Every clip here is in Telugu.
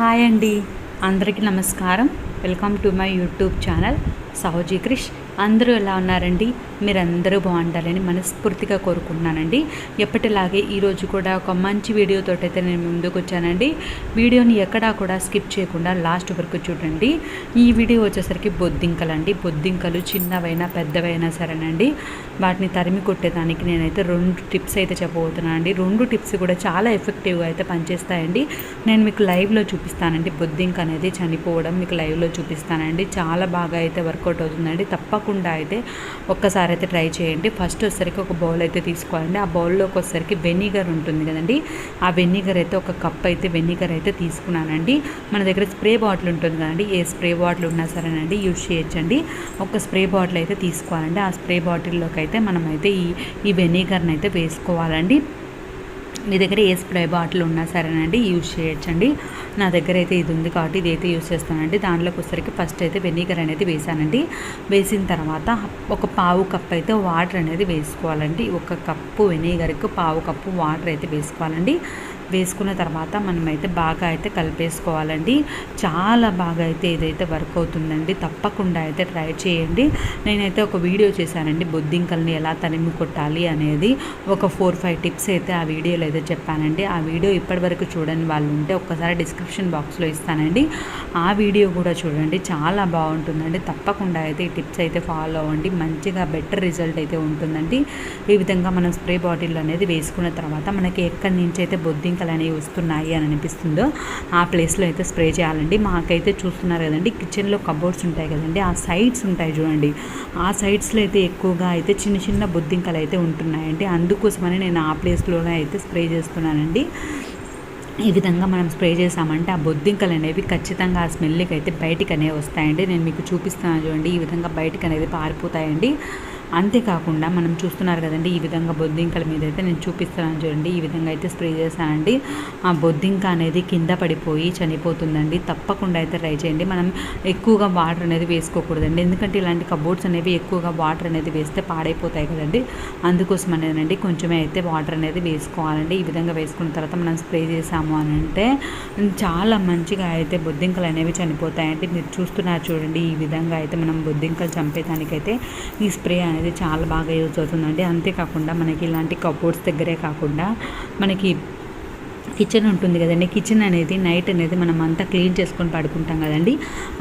హాయ్ అండి. అందరికీ నమస్కారం. Welcome to my YouTube channel Sahoji Krish. అందరూ ఎలా ఉన్నారండి? మీరందరూ బాగుండాలని మనస్ఫూర్తిగా కోరుకుంటున్నానండి. ఎప్పటిలాగే ఈరోజు కూడా ఒక మంచి వీడియోతో అయితే నేను ముందుకు వచ్చానండి. వీడియోని ఎక్కడా కూడా స్కిప్ చేయకుండా లాస్ట్ వరకు చూడండి. ఈ వీడియో వచ్చేసరికి బొద్దింకలు అండి బొద్దింకలు చిన్నవైనా పెద్దవైనా సరేనండి. వాటిని తరిమి కొట్టేదానికి నేనైతే రెండు టిప్స్ అయితే చెప్పబోతున్నాను అండి. రెండు టిప్స్ కూడా చాలా ఎఫెక్టివ్గా అయితే పనిచేస్తాయండి. నేను మీకు లైవ్లో చూపిస్తానండి. బొద్దింక అనేది చనిపోవడం మీకు లైవ్లో చూపిస్తానండి. చాలా బాగా అయితే వర్కౌట్ అవుతుందండి. తప్పకుండా అయితే ఒక్కసారి అయితే ట్రై చేయండి. ఫస్ట్ వచ్చేసరికి ఒక బౌల్ అయితే తీసుకోవాలండి. ఆ బౌల్లోకి వచ్చేసరికి వెనిగర్ ఉంటుంది కదండి. ఆ వెనిగర్ అయితే ఒక కప్ అయితే వెనిగర్ అయితే తీసుకున్నానండి. మన దగ్గర స్ప్రే బాటిల్ ఉంటుంది కదండి. ఏ స్ప్రే బాటిల్ ఉన్నా సరేనండి యూజ్ చేయొచ్చండి. ఒక స్ప్రే బాటిల్ అయితే తీసుకోవాలండి. ఆ స్ప్రే బాటిల్లోకి అయితే అయితే మనమైతే ఈ ఈ వెనిగర్ని అయితే వేసుకోవాలండి. మీ దగ్గర ఏ స్ప్రే బాటిల్ ఉన్నా సరేనండి యూజ్ చేయొచ్చండి. నా దగ్గర అయితే ఇది ఉంది కాబట్టి ఇది అయితే యూజ్ చేస్తానండి. దాంట్లోకి వచ్చేసరికి ఫస్ట్ అయితే వెనిగర్ అనేది వేసానండి. వేసిన తర్వాత ఒక పావు కప్ అయితే వాటర్ అనేది వేసుకోవాలండి. ఒక కప్పు వెనిగర్కి పావు కప్పు వాటర్ అయితే వేసుకోవాలండి. వేసుకున్న తర్వాత మనమైతే బాగా అయితే కలిపేసుకోవాలండి. చాలా బాగా అయితే ఇదైతే వర్క్ అవుతుందండి. తప్పకుండా అయితే ట్రై చేయండి. నేనైతే ఒక వీడియో చేశానండి. బొద్దింకల్ని ఎలా తనిమి కొట్టాలి అనేది ఒక ఫోర్ ఫైవ్ టిప్స్ అయితే ఆ వీడియోలో అయితే చెప్పానండి. ఆ వీడియో ఇప్పటివరకు చూడని వాళ్ళు ఉంటే ఒక్కసారి డిస్క్రిప్షన్ బాక్స్లో ఇస్తానండి. ఆ వీడియో కూడా చూడండి. చాలా బాగుంటుందండి. తప్పకుండా అయితే ఈ టిప్స్ అయితే ఫాలో అవ్వండి. మంచిగా బెటర్ రిజల్ట్ అయితే ఉంటుందండి. ఈ విధంగా మనం స్ప్రే బాటిల్ అనేది వేసుకున్న తర్వాత మనకి ఎక్కడి నుంచి అయితే బొద్దింక బొద్దింకలు అనేవి వస్తున్నాయి అని అనిపిస్తుందో ఆ ప్లేస్లో అయితే స్ప్రే చేయాలండి. మాకైతే చూస్తున్నారు కదండి కిచెన్లో కబోర్డ్స్ ఉంటాయి కదండి ఆ సైడ్స్ ఉంటాయి చూడండి. ఆ సైడ్స్లో అయితే ఎక్కువగా అయితే చిన్న చిన్న బొద్దింకలు అయితే ఉంటున్నాయండి. అందుకోసమని నేను ఆ ప్లేస్లోనే అయితే స్ప్రే చేస్తున్నానండి. ఈ విధంగా మనం స్ప్రే చేసామంటే ఆ బొద్దింకలు అనేవి ఖచ్చితంగా ఆ స్మెల్కి అయితే బయటికి అనేవి వస్తాయండి. నేను మీకు చూపిస్తున్నాను చూడండి ఈ విధంగా బయటికి అనేది పారిపోతాయండి. అంతేకాకుండా మనం చూస్తున్నారు కదండి ఈ విధంగా బొద్దింకల మీద అయితే నేను చూపిస్తున్నాను చూడండి ఈ విధంగా అయితే స్ప్రే చేశానండి. ఆ బొద్దింక అనేది కింద పడిపోయి చనిపోతుందండి. తప్పకుండా అయితే ట్రై చేయండి. మనం ఎక్కువగా వాటర్ అనేది వేసుకోకూడదండి. ఎందుకంటే ఇలాంటి కబోర్డ్స్ అనేవి ఎక్కువగా వాటర్ అనేది వేస్తే పాడైపోతాయి కదండి. అందుకోసం అనేదండి కొంచెమే అయితే వాటర్ అనేది వేసుకోవాలండి. ఈ విధంగా వేసుకున్న తర్వాత మనం స్ప్రే చేసాము అని అంటే చాలా మంచిగా అయితే బొద్దింకలు అనేవి చనిపోతాయండి. మీరు చూస్తున్నారు చూడండి ఈ విధంగా అయితే మనం బొద్దింకలు చంపేదానికైతే ఈ స్ప్రే అనేది అనేది చాలా బాగా యూజ్ అవుతుందండి. అంతేకాకుండా మనకి ఇలాంటి కబోర్డ్స్ దగ్గరే కాకుండా మనకి కిచెన్ ఉంటుంది కదండి. కిచెన్ అనేది నైట్ అనేది మనం అంతా క్లీన్ చేసుకొని పడుకుంటాం కదండి.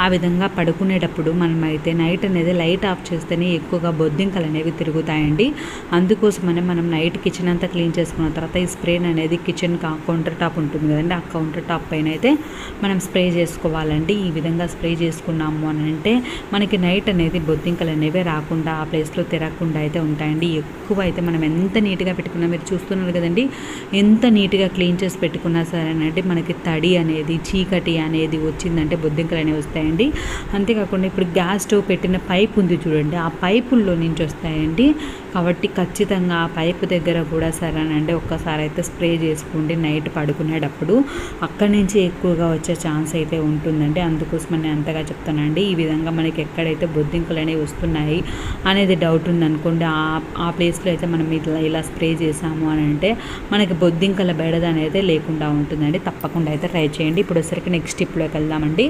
ఆ విధంగా పడుకునేటప్పుడు మనం అయితే నైట్ అనేది లైట్ ఆఫ్ చేస్తేనే ఎక్కువగా బొద్దింకలు అనేవి తిరుగుతాయండి. అందుకోసమనే మనం నైట్ కిచెన్ అంతా క్లీన్ చేసుకున్న తర్వాత ఈ స్ప్రే అనేది కిచెన్ కౌంటర్ టాప్ ఉంటుంది కదండి. ఆ కౌంటర్ టాప్ పైన అయితే మనం స్ప్రే చేసుకోవాలండి. ఈ విధంగా స్ప్రే చేసుకున్నాము అని అంటే మనకి నైట్ అనేది బొద్దింకలు అనేవి రాకుండా ఆ ప్లేస్లో తిరగకుండా అయితే ఉంటాయండి. ఎక్కువ అయితే మనం ఎంత నీట్గా పెట్టుకున్నా మీరు చూస్తున్నారు కదండి. ఎంత నీట్గా క్లీన్ చేసి పెట్టుకున్నా సరేనంటే మనకి తడి అనేది చీకటి అనేది వచ్చిందంటే బొద్దింకలు అనేవి వస్తాయండి. అంతేకాకుండా ఇప్పుడు గ్యాస్ స్టవ్ పెట్టిన పైప్ ఉంది చూడండి. ఆ పైపుల్లో నుంచి వస్తాయండి కాబట్టి ఖచ్చితంగా ఆ పైపు దగ్గర కూడా సరేనండి. ఒక్కసారి అయితే స్ప్రే చేసుకోండి. నైట్ పడుకునేటప్పుడు అక్కడి నుంచి ఎక్కువగా వచ్చే ఛాన్స్ అయితే ఉంటుందండి. అందుకోసం నేను అంతగా చెప్తానండి. ఈ విధంగా మనకి ఎక్కడైతే బొద్దింకలు అనేవి వస్తున్నాయి అనేది డౌట్ ఉందనుకోండి ఆ ఆ ప్లేస్లో అయితే మనం ఇట్లా ఇలా స్ప్రే చేసాము అని అంటే మనకి బొద్దింకల బెడద అనేది లేకుండా ఉంటుందండి. తప్పకుండా అయితే ట్రై చేయండి. ఇప్పుడు వచ్చరికి నెక్స్ట్ స్టెప్లోకి వెళ్దామండి.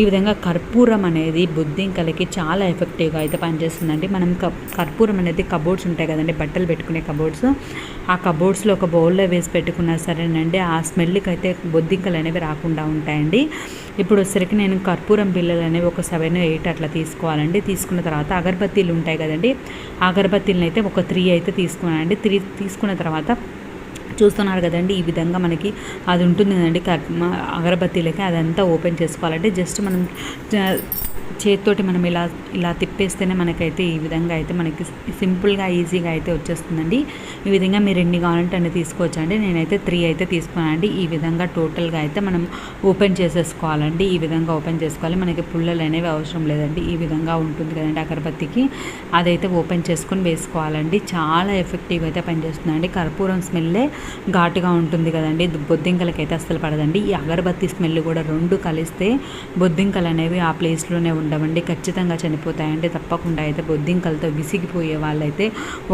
ఈ విధంగా కర్పూరం అనేది బొద్దింకలకి చాలా ఎఫెక్టివ్గా అయితే పనిచేస్తుందండి. మనం కర్పూరం అనేది కబోర్డ్స్ ఉంటాయి కదండి బట్టలు పెట్టుకునే కబోర్డ్స్ ఆ కబోర్డ్స్లో ఒక బౌల్లో వేసి పెట్టుకున్నా సరేనండి ఆ స్మెల్కి అయితే బొద్దింకలు అనేవి రాకుండా ఉంటాయండి. ఇప్పుడు వచ్చరికి నేను కర్పూరం బిల్లలు అనేవి ఒక సెవెన్ ఎయిట్ అట్లా తీసుకోవాలండి. తీసుకున్న తర్వాత అగరబత్తీలు ఉంటాయి కదండి అగరబత్తీలను అయితే ఒక త్రీ అయితే తీసుకున్నానండి. త్రీ తీసుకున్న తర్వాత చూస్తున్నారు కదండి ఈ విధంగా మనకి అది ఉంటుంది కదండి అగరబత్తీలకి అదంతా ఓపెన్ చేసుకోవాలంటే జస్ట్ మనం చేతితోటి మనం ఇలా ఇలా తిప్పేస్తేనే మనకైతే ఈ విధంగా అయితే మనకి సింపుల్గా ఈజీగా అయితే వచ్చేస్తుందండి. ఈ విధంగా మీరు ఎన్ని కావాలంటే అన్ని తీసుకోవచ్చండి. నేనైతే త్రీ అయితే తీసుకున్నానండి. ఈ విధంగా టోటల్గా అయితే మనం ఓపెన్ చేసేసుకోవాలండి. ఈ విధంగా ఓపెన్ చేసుకోవాలి. మనకి పుల్లలు అనేవి అవసరం లేదండి. ఈ విధంగా ఉంటుంది కదండి అగరబత్తికి. అదైతే ఓపెన్ చేసుకొని వేసుకోవాలండి. చాలా ఎఫెక్టివ్ అయితే పనిచేస్తుందండి. కర్పూరం స్మెల్లే ఘాటుగా ఉంటుంది కదండి. బొద్దింకలకైతే అస్సలు పడదండి. ఈ అగరబత్తి స్మెల్ కూడా రెండు కలిస్తే బొద్దింకలు అనేవి ఆ ప్లేస్లోనే ఉండవండి. ఖచ్చితంగా చనిపోతాయండి. తప్పకుండా అయితే బొద్దింకలతో విసిగిపోయే వాళ్ళైతే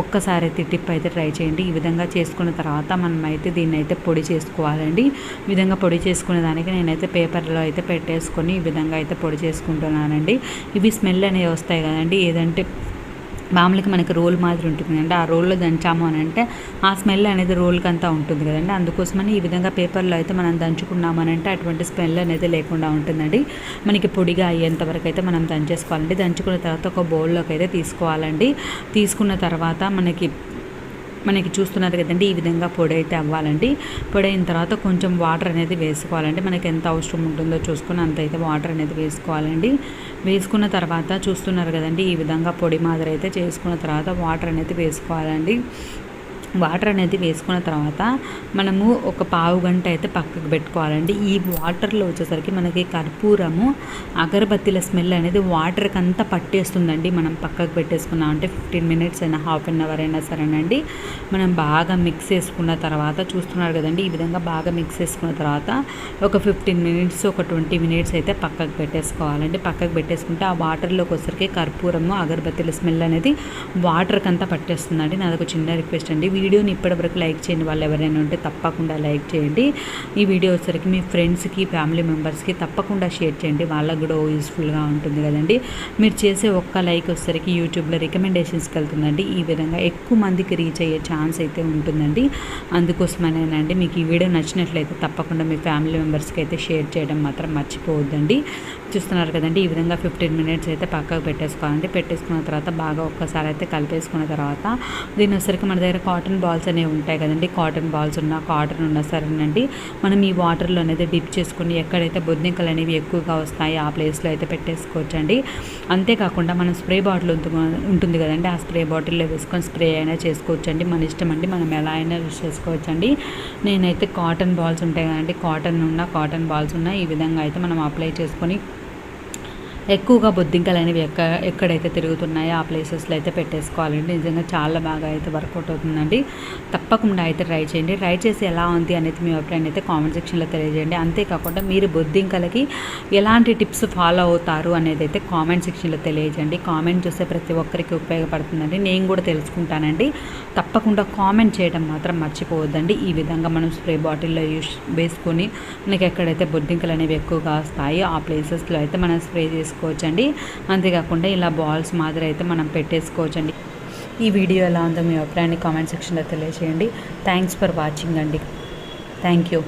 ఒక్కసారి అయితే టిప్ అయితే ట్రై చేయండి. ఈ విధంగా చేసుకున్న తర్వాత మనం అయితే దీన్ని అయితే పొడి చేసుకోవాలండి. ఈ విధంగా పొడి చేసుకునే దానికి నేనైతే పేపర్లో అయితే పెట్టేసుకొని ఈ విధంగా అయితే పొడి చేసుకుంటున్నానండి. ఇవి స్మెల్ అనేవి వస్తాయి కదండి. ఏదంటే మామూలుగా మనకి రోల్ మాదిరి ఉంటుంది అంటే ఆ రోల్లో దంచాము అని అంటే ఆ స్మెల్ అనేది రోల్కి అంతా ఉంటుంది కదండి. అందుకోసమని ఈ విధంగా పేపర్లో అయితే మనం దంచుకున్నాము అని అంటే అటువంటి స్మెల్ అనేది లేకుండా ఉంటుందండి. మనకి పొడిగా అయ్యేంత వరకు అయితే మనం దంచేసుకోవాలండి. దంచుకున్న తర్వాత ఒక బౌల్లోకి అయితే తీసుకోవాలండి. తీసుకున్న తర్వాత మనకి మనకి చూస్తున్నారు కదండి ఈ విధంగా పొడి అయితే అవ్వాలండి. పొడి అయిన తర్వాత కొంచెం వాటర్ అనేది వేసుకోవాలండి. మనకి ఎంత అవసరం ఉంటుందో చూసుకొని అంత అయితే వాటర్ అనేది వేసుకోవాలండి. వేసుకున్న తర్వాత చూస్తున్నారు కదండి ఈ విధంగా పొడి మాదిరి అయితే చేసుకున్న తర్వాత వాటర్ అనేది వేసుకోవాలండి. వాటర్ అనేది వేసుకున్న తర్వాత మనము ఒక పావు గంట అయితే పక్కకు పెట్టుకోవాలండి. ఈ వాటర్లో వచ్చేసరికి మనకి కర్పూరము అగరబత్తిల స్మెల్ అనేది వాటర్కి అంతా పట్టేస్తుందండి. మనం పక్కకు పెట్టేసుకున్నాం అంటే ఫిఫ్టీన్ మినిట్స్ అయినా హాఫ్ అన్ అవర్ అయినా సరేనండి. మనం బాగా మిక్స్ చేసుకున్న తర్వాత చూస్తున్నారు కదండి ఈ విధంగా బాగా మిక్స్ చేసుకున్న తర్వాత ఒక ఫిఫ్టీన్ మినిట్స్ ఒక ట్వంటీ మినిట్స్ అయితే పక్కకు పెట్టేసుకోవాలండి. పక్కకు పెట్టేసుకుంటే ఆ వాటర్లోకి వచ్చేసరికి కర్పూరము అగరబత్తిల స్మెల్ అనేది వాటర్కి అంతా పట్టేస్తుందండి. నాది ఒక చిన్న రిక్వెస్ట్ అండి. వీడియోని ఇప్పటివరకు లైక్ చేయండి. వాళ్ళు ఎవరైనా ఉంటే తప్పకుండా లైక్ చేయండి. ఈ వీడియో వచ్చేసరికి మీ ఫ్రెండ్స్కి ఫ్యామిలీ మెంబర్స్కి తప్పకుండా షేర్ చేయండి. వాళ్ళకు కూడా యూస్ఫుల్గా ఉంటుంది కదండి. మీరు చేసే ఒక్క లైక్ వచ్చేసరికి యూట్యూబ్లో రికమెండేషన్స్కి వెళ్తుందండి. ఈ విధంగా ఎక్కువ మందికి రీచ్ అయ్యే ఛాన్స్ అయితే ఉంటుందండి. అందుకోసమనేనండి మీకు ఈ వీడియో నచ్చినట్లయితే తప్పకుండా మీ ఫ్యామిలీ మెంబర్స్కి అయితే షేర్ చేయడం మాత్రం మర్చిపోవద్దండి. చూస్తున్నారు కదండి. ఈ విధంగా ఫిఫ్టీన్ మినిట్స్ అయితే పక్కకు పెట్టేసుకోవాలండి. పెట్టేసుకున్న తర్వాత బాగా ఒక్కసారి అయితే కలిపేసుకున్న తర్వాత దీని వచ్చరికి మన దగ్గర కాటన్ బాల్స్ అనేవి ఉంటాయి కదండి. కాటన్ బాల్స్ ఉన్నా కాటన్ ఉన్నా సరేనండి. మనం ఈ వాటర్లో అనేది డిప్ చేసుకుని ఎక్కడైతే బొద్దింకలు అనేవి ఎక్కువగా వస్తాయి ఆ ప్లేస్లో అయితే పెట్టేసుకోవచ్చండి. అంతేకాకుండా మనం స్ప్రే బాటిల్ ఉంటుంది కదండి. ఆ స్ప్రే బాటిల్లో వేసుకొని స్ప్రే అయినా చేసుకోవచ్చండి. మన ఇష్టం అండి. మనం ఎలా అయినా యూస్ చేసుకోవచ్చండి. నేనైతే కాటన్ బాల్స్ ఉంటాయి కదండి. కాటన్ ఉన్న కాటన్ బాల్స్ ఉన్న ఈ విధంగా అయితే మనం అప్లై చేసుకొని ఎక్కువగా బొద్దింకలు అనేవి ఎక్క ఎక్కడైతే తిరుగుతున్నాయో ఆ ప్లేసెస్లో అయితే పెట్టేసుకోవాలండి. నిజంగా చాలా బాగా అయితే వర్కౌట్ అవుతుందండి. తప్పకుండా అయితే ట్రై చేయండి. ట్రై చేసి ఎలా ఉంది అనేది మీ అభిప్రాయం అయితే కామెంట్ సెక్షన్లో తెలియజేయండి. అంతేకాకుండా మీరు బొద్దింకలకి ఎలాంటి టిప్స్ ఫాలో అవుతారు అనేది అయితే కామెంట్ సెక్షన్లో తెలియజేయండి. కామెంట్ చూస్తే ప్రతి ఒక్కరికి ఉపయోగపడుతుందండి. నేను కూడా తెలుసుకుంటానండి. తప్పకుండా కామెంట్ చేయడం మాత్రం మర్చిపోవద్దండి. ఈ విధంగా మనం స్ప్రే బాటిల్లో యూస్ వేసుకొని మనకి ఎక్కడైతే బొద్దింకలు అనేవి ఎక్కువగా వస్తాయో ఆ ప్లేసెస్లో అయితే మనం స్ప్రే చేసుకోవచ్చండి. అంతేకాకుండా ఇలా బాల్స్ మాదిరి అయితే మనం పెట్టేసుకోవచ్చండి. ఈ వీడియో ఎలా ఉందో మీ అభిప్రాయాన్ని కామెంట్ సెక్షన్లో తెలియజేయండి థ్యాంక్స్ ఫర్ వాచింగ్ అండి. Thank you